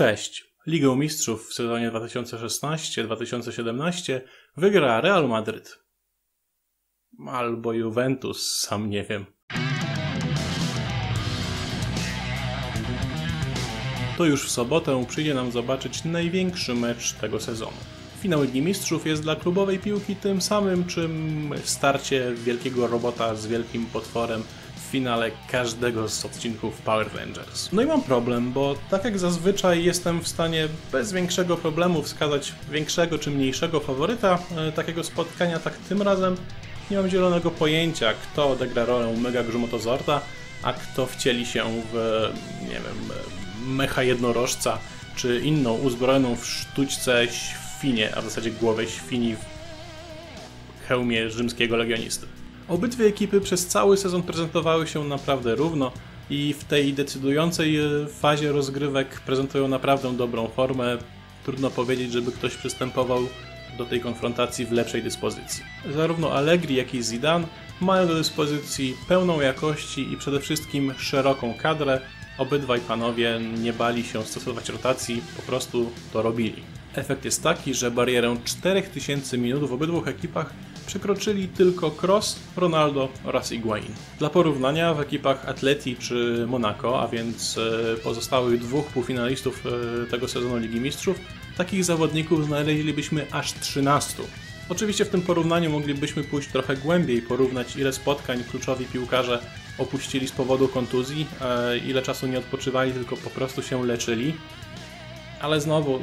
Cześć. Ligę Mistrzów w sezonie 2016-2017 wygra Real Madryd. Albo Juventus, sam nie wiem. To już w sobotę przyjdzie nam zobaczyć największy mecz tego sezonu. Finał Ligi Mistrzów jest dla klubowej piłki tym samym, czym starcie wielkiego robota z wielkim potworem finale każdego z odcinków Power Rangers. No i mam problem, bo tak jak zazwyczaj jestem w stanie bez większego problemu wskazać większego czy mniejszego faworyta e, takiego spotkania, tak tym razem nie mam zielonego pojęcia, kto odegra rolę Mega Grzmotozorda, a kto wcieli się w, nie wiem, mecha jednorożca, czy inną uzbrojoną w sztućce świnię, a w zasadzie głowę świni w hełmie rzymskiego legionisty. Obydwie ekipy przez cały sezon prezentowały się naprawdę równo i w tej decydującej e, fazie rozgrywek prezentują naprawdę dobrą formę. Trudno powiedzieć, żeby ktoś przystępował do tej konfrontacji w lepszej dyspozycji. Zarówno Allegri, jak i Zidane mają do dyspozycji pełną jakości i przede wszystkim szeroką kadrę. Obydwaj panowie nie bali się stosować rotacji, po prostu to robili. Efekt jest taki, że barierę 4000 minut w obydwu ekipach przekroczyli tylko Cross, Ronaldo oraz Higuain. Dla porównania w ekipach Atleti czy Monaco, a więc e, pozostałych dwóch półfinalistów e, tego sezonu Ligi Mistrzów, takich zawodników znaleźlibyśmy aż 13. Oczywiście w tym porównaniu moglibyśmy pójść trochę głębiej, porównać ile spotkań kluczowi piłkarze opuścili z powodu kontuzji, e, ile czasu nie odpoczywali, tylko po prostu się leczyli ale znowu,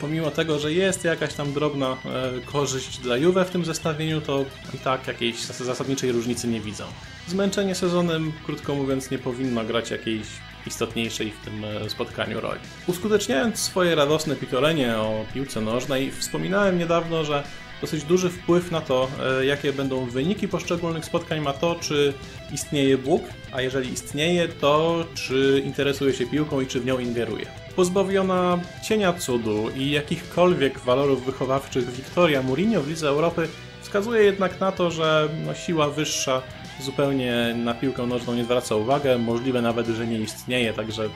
pomimo tego, że jest jakaś tam drobna e, korzyść dla Juve w tym zestawieniu, to i tak jakiejś zasadniczej różnicy nie widzą. Zmęczenie sezonem, krótko mówiąc, nie powinno grać jakiejś istotniejszej w tym e, spotkaniu roli. Uskuteczniając swoje radosne pitolenie o piłce nożnej, wspominałem niedawno, że dosyć duży wpływ na to, e, jakie będą wyniki poszczególnych spotkań ma to, czy istnieje Bóg, a jeżeli istnieje, to czy interesuje się piłką i czy w nią ingeruje. Pozbawiona cienia cudu i jakichkolwiek walorów wychowawczych Wiktoria Mourinho w Lidze Europy wskazuje jednak na to, że no, siła wyższa zupełnie na piłkę nożną nie zwraca uwagi, możliwe nawet, że nie istnieje, także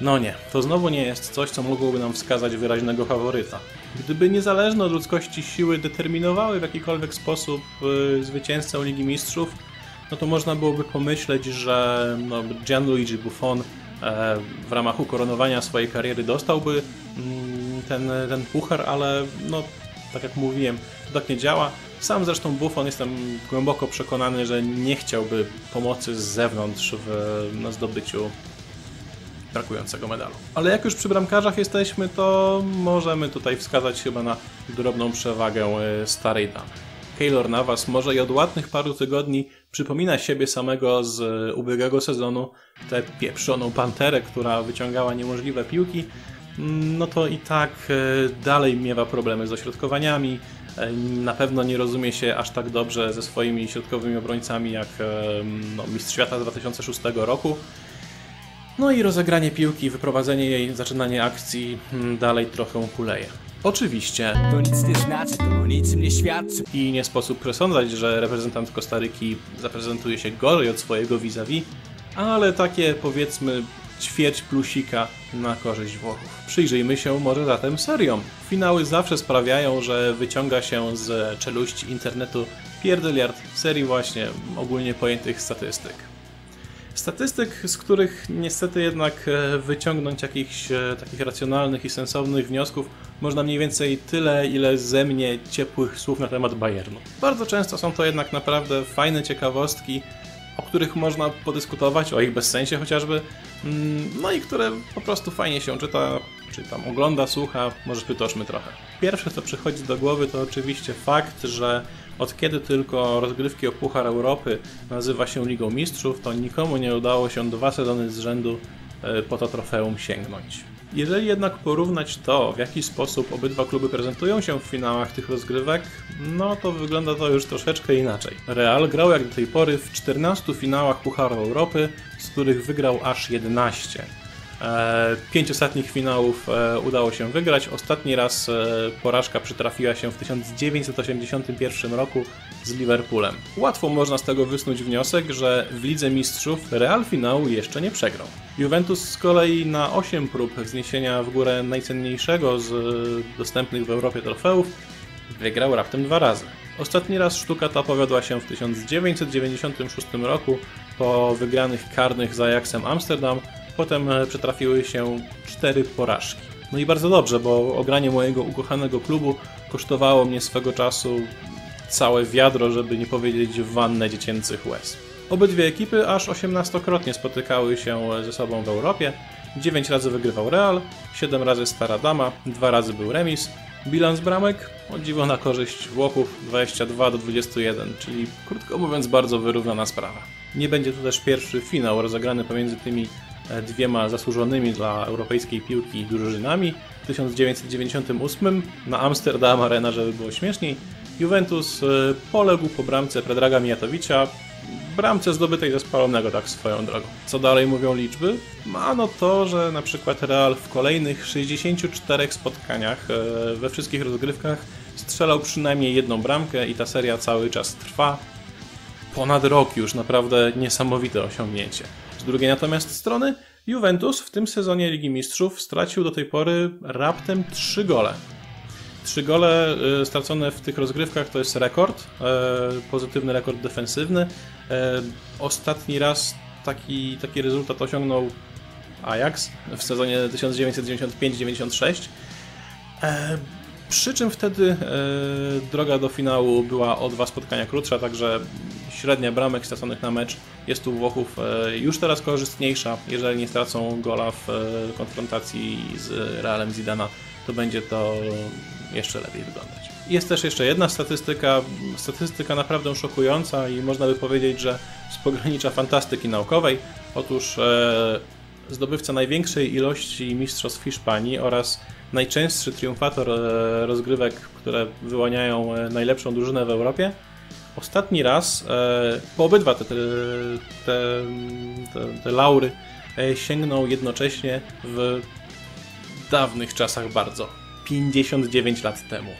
no nie, to znowu nie jest coś, co mogłoby nam wskazać wyraźnego faworyta. Gdyby niezależne od ludzkości siły determinowały w jakikolwiek sposób yy, zwycięzcę Ligi Mistrzów, no to można byłoby pomyśleć, że no, Gianluigi Buffon w ramach ukoronowania swojej kariery dostałby mm, ten, ten puchar, ale no, tak jak mówiłem, to tak nie działa. Sam zresztą Buffon jestem głęboko przekonany, że nie chciałby pomocy z zewnątrz w na zdobyciu brakującego medalu. Ale jak już przy bramkarzach jesteśmy, to możemy tutaj wskazać chyba na drobną przewagę e, starej damy. Keylor Navas może i od ładnych paru tygodni przypomina siebie samego z e, ubiegłego sezonu, tę pieprzoną panterę, która wyciągała niemożliwe piłki, mm, no to i tak e, dalej miewa problemy z ośrodkowaniami, na pewno nie rozumie się aż tak dobrze ze swoimi środkowymi obrońcami jak no, Mistrz Świata z 2006 roku. No i rozegranie piłki, wyprowadzenie jej, zaczynanie akcji hmm, dalej trochę kuleje. Oczywiście. To nic nie znaczy, to niczym nie świadczy. I nie sposób przesądzać, że reprezentant Kostaryki zaprezentuje się gorzej od swojego vis-a-vis, ale takie powiedzmy ćwierć plusika na korzyść Włochów. Przyjrzyjmy się może zatem seriom. Finały zawsze sprawiają, że wyciąga się z czeluści internetu pierdyliard serii właśnie ogólnie pojętych statystyk. Statystyk, z których niestety jednak e, wyciągnąć jakichś e, takich racjonalnych i sensownych wniosków można mniej więcej tyle, ile ze mnie ciepłych słów na temat Bayernu. Bardzo często są to jednak naprawdę fajne ciekawostki, o których można podyskutować, o ich bezsensie chociażby, mm, no i które po prostu fajnie się czyta, czy tam ogląda, słucha, może przytoczmy trochę. Pierwsze, co przychodzi do głowy, to oczywiście fakt, że od kiedy tylko rozgrywki o Puchar Europy nazywa się Ligą Mistrzów, to nikomu nie udało się dwa sezony z rzędu e, po to trofeum sięgnąć. Jeżeli jednak porównać to, w jaki sposób obydwa kluby prezentują się w finałach tych rozgrywek, no to wygląda to już troszeczkę inaczej. Real grał jak do tej pory w 14 finałach Pucharu Europy, z których wygrał aż 11. E, pięć ostatnich finałów e, udało się wygrać. Ostatni raz e, porażka przytrafiła się w 1981 roku z Liverpoolem. Łatwo można z tego wysnuć wniosek, że w Lidze Mistrzów Real finału jeszcze nie przegrał. Juventus z kolei na 8 prób wzniesienia w górę najcenniejszego z dostępnych w Europie trofeów wygrał raptem dwa razy. Ostatni raz sztuka ta powiodła się w 1996 roku po wygranych karnych z Ajaxem Amsterdam, potem e, przytrafiły się cztery porażki. No i bardzo dobrze, bo ogranie mojego ukochanego klubu kosztowało mnie swego czasu całe wiadro, żeby nie powiedzieć wannę dziecięcych łez. Obydwie ekipy aż 18-krotnie spotykały się ze sobą w Europie. 9 razy wygrywał Real, 7 razy Stara Dama, 2 razy był remis. Bilans bramek o dziwo na korzyść Włochów 22 do 21, czyli krótko mówiąc bardzo wyrównana sprawa. Nie będzie to też pierwszy finał rozegrany pomiędzy tymi dwiema zasłużonymi dla europejskiej piłki drużynami. W 1998 na Amsterdam Arena, żeby było śmieszniej, Juventus e, poległ po bramce Predraga Mijatowicza, bramce zdobytej ze spalonego tak swoją drogą. Co dalej mówią liczby? Ano to, że na przykład Real w kolejnych 64 spotkaniach e, we wszystkich rozgrywkach strzelał przynajmniej jedną bramkę i ta seria cały czas trwa. Ponad rok już, naprawdę niesamowite osiągnięcie. Z drugiej natomiast strony Juventus w tym sezonie Ligi Mistrzów stracił do tej pory raptem 3 gole. Trzy gole y, stracone w tych rozgrywkach to jest rekord, e, pozytywny rekord defensywny. E, ostatni raz taki, taki rezultat osiągnął Ajax w sezonie 1995-96. E, przy czym wtedy droga do finału była o dwa spotkania krótsza, także średnia bramek straconych na mecz jest u Włochów już teraz korzystniejsza. Jeżeli nie stracą gola w konfrontacji z Realem Zidana, to będzie to jeszcze lepiej wyglądać. Jest też jeszcze jedna statystyka, statystyka naprawdę szokująca i można by powiedzieć, że z pogranicza fantastyki naukowej. Otóż e, zdobywca największej ilości mistrzostw Hiszpanii oraz najczęstszy triumfator e, rozgrywek, które wyłaniają e, najlepszą drużynę w Europie, ostatni raz e, po obydwa te, te, te, te laury e, sięgnął jednocześnie w dawnych czasach bardzo 59 lat temu.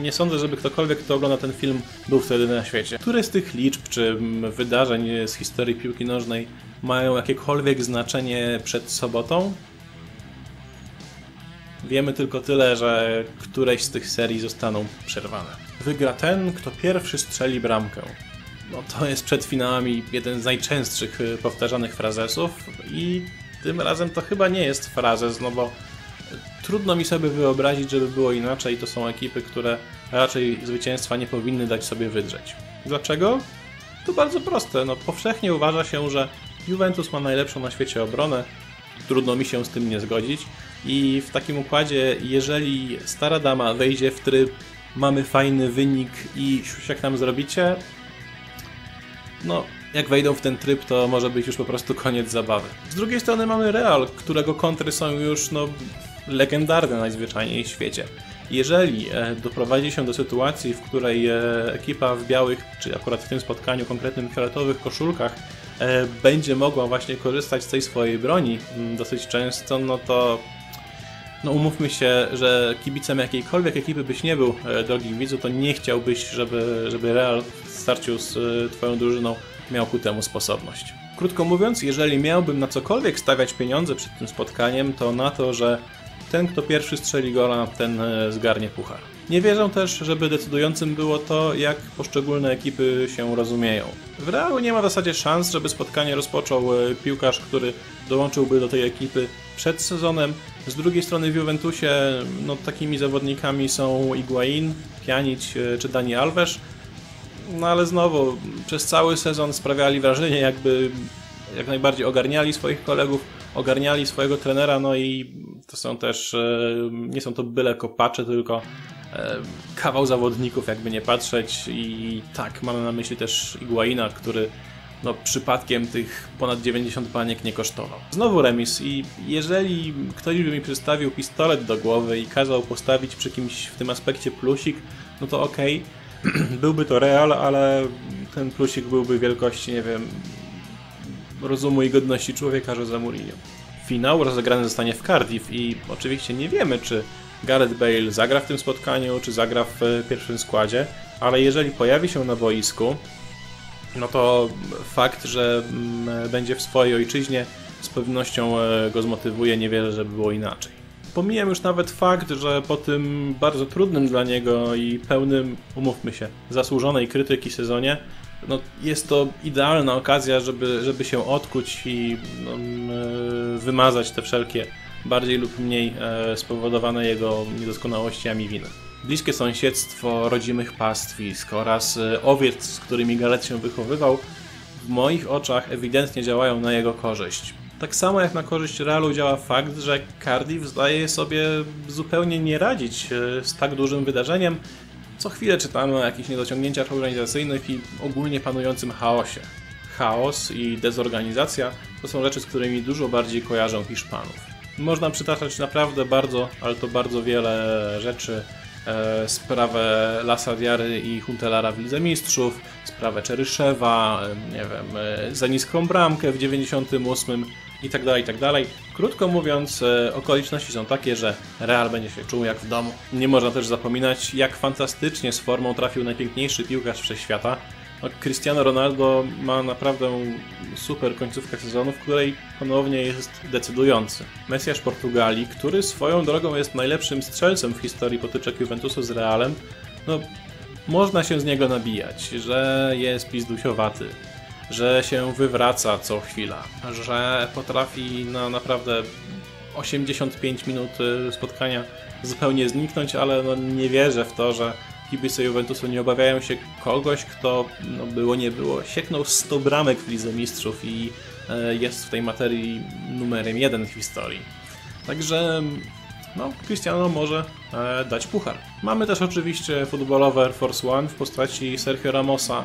Nie sądzę, żeby ktokolwiek, kto ogląda ten film, był wtedy na świecie. Które z tych liczb czy wydarzeń z historii piłki nożnej mają jakiekolwiek znaczenie przed sobotą? Wiemy tylko tyle, że któreś z tych serii zostaną przerwane. Wygra ten, kto pierwszy strzeli bramkę. No to jest przed finałami jeden z najczęstszych y, powtarzanych frazesów i tym razem to chyba nie jest frazes, no bo Trudno mi sobie wyobrazić, żeby było inaczej. To są ekipy, które raczej zwycięstwa nie powinny dać sobie wydrzeć. Dlaczego? To bardzo proste. No, powszechnie uważa się, że Juventus ma najlepszą na świecie obronę. Trudno mi się z tym nie zgodzić. I w takim układzie, jeżeli stara dama wejdzie w tryb, mamy fajny wynik i jak nam zrobicie, no jak wejdą w ten tryb, to może być już po prostu koniec zabawy. Z drugiej strony mamy Real, którego kontry są już no, legendarne najzwyczajniej w świecie. Jeżeli e, doprowadzi się do sytuacji, w której e, ekipa w białych, czy akurat w tym spotkaniu konkretnym fioletowych koszulkach e, będzie mogła właśnie korzystać z tej swojej broni mm, dosyć często, no to no umówmy się, że kibicem jakiejkolwiek ekipy byś nie był, drogi widzu, to nie chciałbyś, żeby, żeby Real w starciu z twoją drużyną miał ku temu sposobność. Krótko mówiąc, jeżeli miałbym na cokolwiek stawiać pieniądze przed tym spotkaniem, to na to, że ten, kto pierwszy strzeli gola, ten e, zgarnie puchar. Nie wierzę też, żeby decydującym było to, jak poszczególne ekipy się rozumieją. W Realu nie ma w zasadzie szans, żeby spotkanie rozpoczął e, piłkarz, który dołączyłby do tej ekipy przed sezonem. Z drugiej strony w Juventusie no, takimi zawodnikami są Iguain, Pjanic e, czy Dani Alves. No ale znowu, przez cały sezon sprawiali wrażenie, jakby jak najbardziej ogarniali swoich kolegów, ogarniali swojego trenera, no i to są też, e, nie są to byle kopacze, tylko e, kawał zawodników, jakby nie patrzeć i tak, mamy na myśli też Iguaina, który no, przypadkiem tych ponad 90 baniek nie kosztował. Znowu remis i jeżeli ktoś by mi przystawił pistolet do głowy i kazał postawić przy kimś w tym aspekcie plusik, no to okej, okay. byłby to real, ale ten plusik byłby wielkości, nie wiem, rozumu i godności człowieka Jose Mourinho. Finał rozegrany zostanie w Cardiff i oczywiście nie wiemy, czy Gareth Bale zagra w tym spotkaniu, czy zagra w e, pierwszym składzie, ale jeżeli pojawi się na boisku, no to fakt, że mm, będzie w swojej ojczyźnie z pewnością e, go zmotywuje, nie wierzę, żeby było inaczej. Pomijam już nawet fakt, że po tym bardzo trudnym dla niego i pełnym, umówmy się, zasłużonej krytyki sezonie, no, jest to idealna okazja, żeby, żeby się odkuć i no, wymazać te wszelkie bardziej lub mniej e, spowodowane jego niedoskonałościami winy. Bliskie sąsiedztwo rodzimych pastwisk oraz e, owiec, z którymi Galet się wychowywał, w moich oczach ewidentnie działają na jego korzyść. Tak samo jak na korzyść Realu działa fakt, że Cardiff zdaje sobie zupełnie nie radzić e, z tak dużym wydarzeniem. Co chwilę czytamy o jakichś niedociągnięciach organizacyjnych i ogólnie panującym chaosie. Chaos i dezorganizacja to są rzeczy, z którymi dużo bardziej kojarzą Hiszpanów. Można przytaczać naprawdę bardzo, ale to bardzo wiele rzeczy. E, sprawę Lasadiary i Huntelara w Lidze Mistrzów, sprawę Czeryszewa, nie wiem, e, za niską bramkę w 98 i tak dalej, i tak dalej. Krótko mówiąc, e, okoliczności są takie, że Real będzie się czuł jak w domu. Nie można też zapominać, jak fantastycznie z formą trafił najpiękniejszy piłkarz wszechświata. No, Cristiano Ronaldo ma naprawdę super końcówkę sezonu, w której ponownie jest decydujący. Mesjasz Portugalii, który swoją drogą jest najlepszym strzelcem w historii potyczek Juventusu z Realem, no można się z niego nabijać, że jest pizdusiowaty, że się wywraca co chwila, że potrafi na naprawdę 85 minut y, spotkania zupełnie zniknąć, ale no nie wierzę w to, że kibice Juventusu nie obawiają się kogoś, kto no było nie było, sieknął 100 bramek w Lidze Mistrzów i e, jest w tej materii numerem jeden w historii. Także no, Cristiano może e, dać puchar. Mamy też oczywiście futbolowe Air Force One w postaci Sergio Ramosa,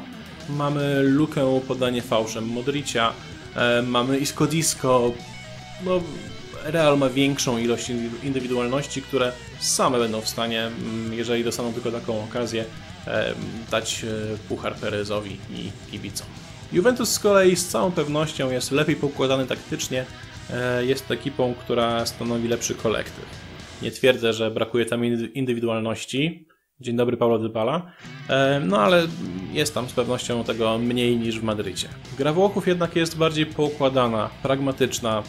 mamy lukę podanie fałszem Modricia, e, mamy Isco Disco, no, Real ma większą ilość indywidualności, które same będą w stanie, mm, jeżeli dostaną tylko taką okazję, e, dać e, puchar Perezowi i kibicom. Juventus z kolei z całą pewnością jest lepiej poukładany taktycznie, jest ekipą, która stanowi lepszy kolektyw. Nie twierdzę, że brakuje tam indywidualności, Dzień dobry, Paulo Dybala. E, no ale jest tam z pewnością tego mniej niż w Madrycie. Gra Włochów jednak jest bardziej poukładana, pragmatyczna,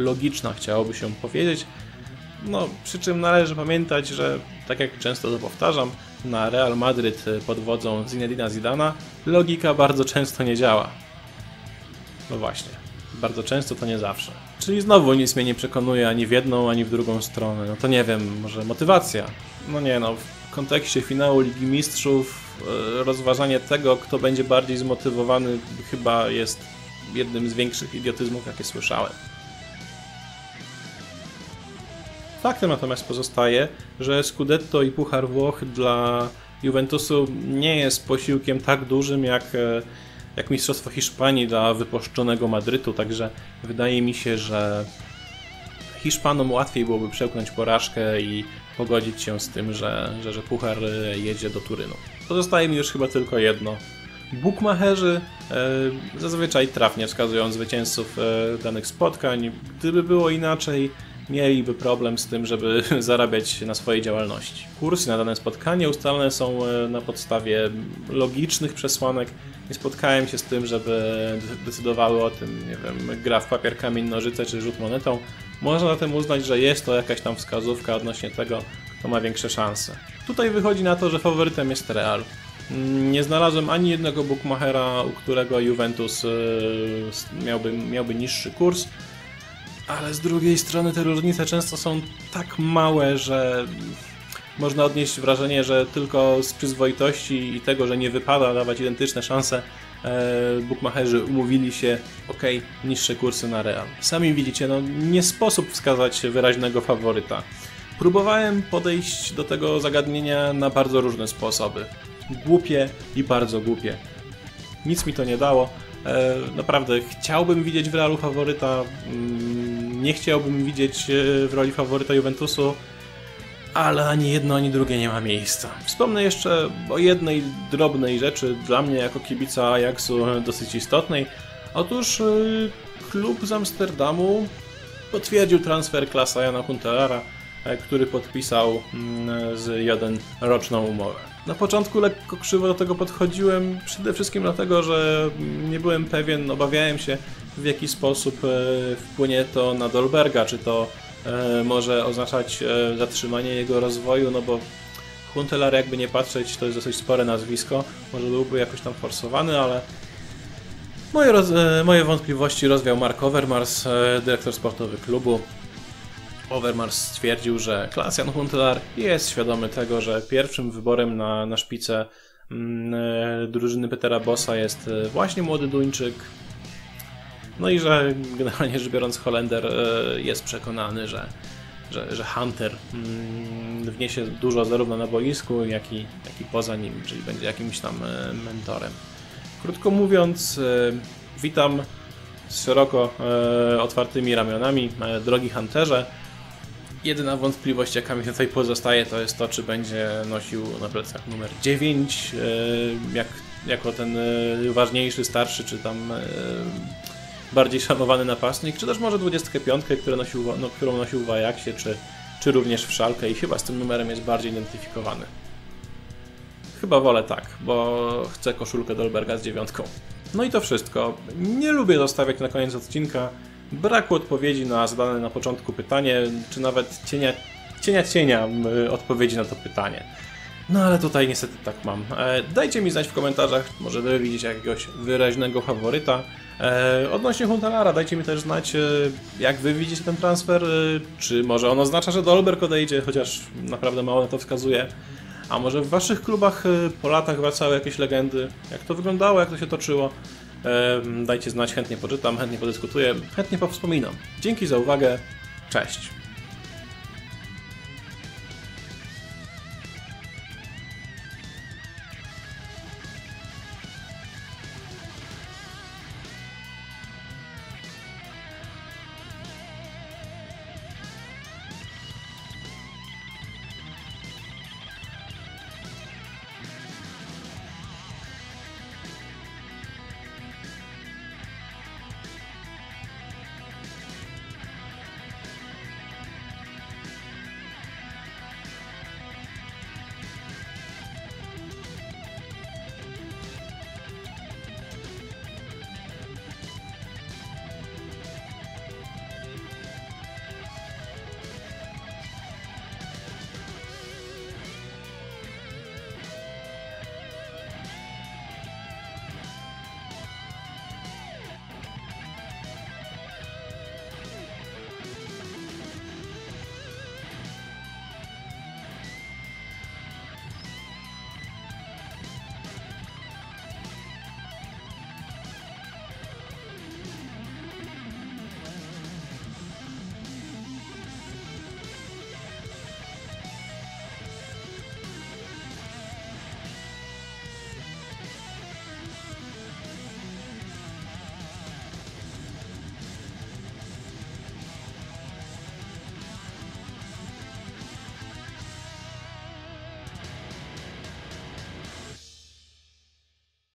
logiczna, chciałoby się powiedzieć. No, przy czym należy pamiętać, że tak jak często to powtarzam, na Real Madryt pod wodzą Zinedina Zidana logika bardzo często nie działa. No właśnie, bardzo często to nie zawsze. Czyli znowu nic mnie nie przekonuje ani w jedną, ani w drugą stronę. No to nie wiem, może motywacja? No nie no, w kontekście finału Ligi Mistrzów e, rozważanie tego, kto będzie bardziej zmotywowany, chyba jest jednym z większych idiotyzmów, jakie słyszałem. Faktem natomiast pozostaje, że Scudetto i Puchar Włoch dla Juventusu nie jest posiłkiem tak dużym jak, e, jak Mistrzostwo Hiszpanii dla wypuszczonego Madrytu, także wydaje mi się, że Hiszpanom łatwiej byłoby przełknąć porażkę i pogodzić się z tym, że, że, że puchar e, jedzie do Turynu. Pozostaje mi już chyba tylko jedno. Bukmacherzy e, zazwyczaj trafnie wskazują zwycięzców e, danych spotkań. Gdyby było inaczej, mieliby problem z tym, żeby zarabiać na swojej działalności. Kursy na dane spotkanie ustalone są e, na podstawie logicznych przesłanek. Nie spotkałem się z tym, żeby decydowały o tym, nie wiem, gra w papier, kamień, nożyce czy rzut monetą. Można zatem uznać, że jest to jakaś tam wskazówka odnośnie tego, kto ma większe szanse. Tutaj wychodzi na to, że faworytem jest Real. Nie znalazłem ani jednego bookmachera, u którego Juventus e, miałby, miałby niższy kurs, ale z drugiej strony te różnice często są tak małe, że można odnieść wrażenie, że tylko z przyzwoitości i tego, że nie wypada dawać identyczne szanse, e, bookmacherzy umówili się, ok, niższe kursy na Real. Sami widzicie, no nie sposób wskazać wyraźnego faworyta. Próbowałem podejść do tego zagadnienia na bardzo różne sposoby. Głupie i bardzo głupie. Nic mi to nie dało. E, naprawdę chciałbym widzieć w Realu faworyta. Nie chciałbym widzieć e, w roli faworyta Juventusu ale ani jedno, ani drugie nie ma miejsca. Wspomnę jeszcze o jednej drobnej rzeczy dla mnie jako kibica Ajaxu dosyć istotnej. Otóż y, klub z Amsterdamu potwierdził transfer klasa Jana Huntelara, e, który podpisał mm, z Joden roczną umowę. Na początku lekko krzywo do tego podchodziłem, przede wszystkim dlatego, że nie byłem pewien, obawiałem się w jaki sposób e, wpłynie to na Dolberga, czy to e, może oznaczać e, zatrzymanie jego rozwoju, no bo Huntelar jakby nie patrzeć, to jest dosyć spore nazwisko, może byłby jakoś tam forsowany, ale moje, roz, moje wątpliwości rozwiał Mark Overmars, dyrektor sportowy klubu. Overmars stwierdził, że Klaas-Jan Huntelaar jest świadomy tego, że pierwszym wyborem na, na szpicę mm, drużyny Petera Bossa jest właśnie młody Duńczyk. No i że generalnie rzecz biorąc Holender jest przekonany, że, że, że Hunter mm, wniesie dużo zarówno na boisku, jak i, jak i poza nim, czyli będzie jakimś tam mentorem. Krótko mówiąc, witam z szeroko otwartymi ramionami, drogi Hunterze. Jedyna wątpliwość, jaka mi tutaj pozostaje, to jest to, czy będzie nosił na plecach numer 9, jak, jako ten ważniejszy, starszy, czy tam bardziej szanowany napastnik, czy też może 25, który nosił, no, którą nosił w Ajaxie, czy, czy również w Szalkę i chyba z tym numerem jest bardziej identyfikowany. Chyba wolę tak, bo chcę koszulkę Dolberga z dziewiątką. No i to wszystko. Nie lubię zostawiać na koniec odcinka braku odpowiedzi na zadane na początku pytanie, czy nawet cienia cienia, cienia odpowiedzi na to pytanie. No ale tutaj niestety tak mam. E, dajcie mi znać w komentarzach, może wy widzicie jakiegoś wyraźnego faworyta. E, odnośnie Huntalara, dajcie mi też znać, e, jak wy widzicie ten transfer, czy może on oznacza, że Dolberg odejdzie, chociaż naprawdę mało na to wskazuje. A może w waszych klubach po latach wracały jakieś legendy? Jak to wyglądało, jak to się toczyło? Dajcie znać, chętnie poczytam, chętnie podyskutuję, chętnie powspominam. Dzięki za uwagę, cześć!